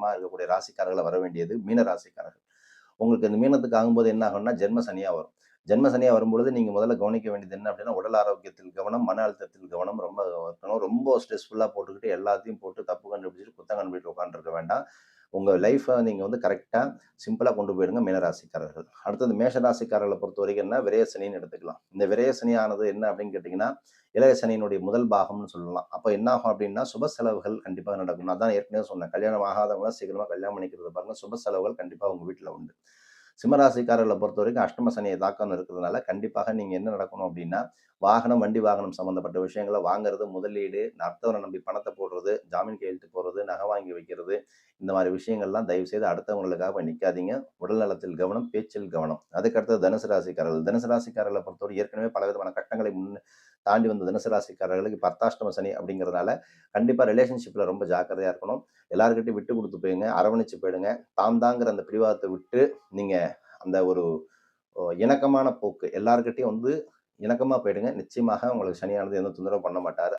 காலகட்டமாக இருக்கக்கூடிய ராசிக்காரர்களை வர வேண்டியது மீன ராசிக்காரர்கள். உங்களுக்கு இந்த மீனத்துக்கு ஆகும்போது என்ன ஆகும்னா ஜென்ம சனியாக வரும். ஜென்ம சனியாக வரும்பொழுது நீங்கள் முதல்ல கவனிக்க வேண்டியது என்ன அப்படின்னா உடல் ஆரோக்கியத்தில் கவனம் மன அழுத்தத்தில் கவனம் ரொம்ப இருக்கணும் ரொம்ப ஸ்ட்ரெஸ்ஃபுல்லாக போட்டுக்கிட்டு எல்லாத்தையும் போட்டு தப்பு கண்டுபிடிச்சிட்டு குத்தம் கண்டுபிடிச்சு உட்காந்துருக்க வேண்டாம். உங்கள் லைஃப்பை நீங்கள் வந்து கரெக்டாக சிம்பிளாக கொண்டு போயிடுங்க மீனராசிக்காரர்கள் அடுத்தது மேஷராசிக்காரர்களை பொறுத்த வரைக்கும் என்ன? விரயசனின்னு எடுத்துக்கலாம். இந்த விரயசனி ஆனது என்ன அப்படின்னு கேட்டிங்கன்னா இளையசனியினுடைய முதல் பாகம்னு சொல்லலாம். அப்போ என்ன ஆகும் அப்படின்னா சுப செலவுகள் கண்டிப்பாக நடக்கணும் அதான் ஏற்கனவே சொன்னேன். கல்யாணம் ஆகாதவங்க சீக்கிரமாக கல்யாணம் பண்ணிக்கிறது பாருங்கள் சுப செலவுகள் கண்டிப்பாக உங்கள் வீட்டில் உண்டு. சிம்மராசிக்காரர்களை பொறுத்த வரைக்கும் அஷ்டம சனியை தாக்கம் இருக்கிறதுனால கண்டிப்பாக நீங்கள் என்ன நடக்கணும் அப்படின்னா வாகனம் வண்டி வாகனம் சம்மந்தப்பட்ட விஷயங்களை வாங்குறது முதலீடு அடுத்தவரை நம்பி பணத்தை போடுறது ஜாமீன் கையெழுத்து போடுறது நகை வாங்கி வைக்கிறது இந்த மாதிரி விஷயங்கள்லாம் தயவு செய்து அடுத்தவங்களுக்காக போய் நிற்காதீங்க உடல் நலத்தில் கவனம் பேச்சில் கவனம். அதுக்கடுத்தது தனுசு ராசிக்காரர்கள். தனுசு ராசிக்காரர்களை பொறுத்தவரை ஏற்கனவே பல விதமான கட்டங்களை முன் தாண்டி வந்த தினசராசிக்காரர்களுக்கு பத்தாஷ்டம சனி அப்படிங்கிறதுனால கண்டிப்பாக ரிலேஷன்ஷிப்பில் ரொம்ப ஜாக்கிரதையாக இருக்கணும். எல்லாருக்கிட்டையும் விட்டு கொடுத்து போயிடுங்க அரவணைச்சு போயிடுங்க. தாம் தாங்கிற அந்த பிடிவாதத்தை விட்டு நீங்கள் அந்த ஒரு இணக்கமான போக்கு எல்லாருக்கிட்டையும் வந்து இணக்கமாக போயிடுங்க. நிச்சயமாக உங்களுக்கு சனியானது எந்த தொந்தரவு பண்ண மாட்டார்.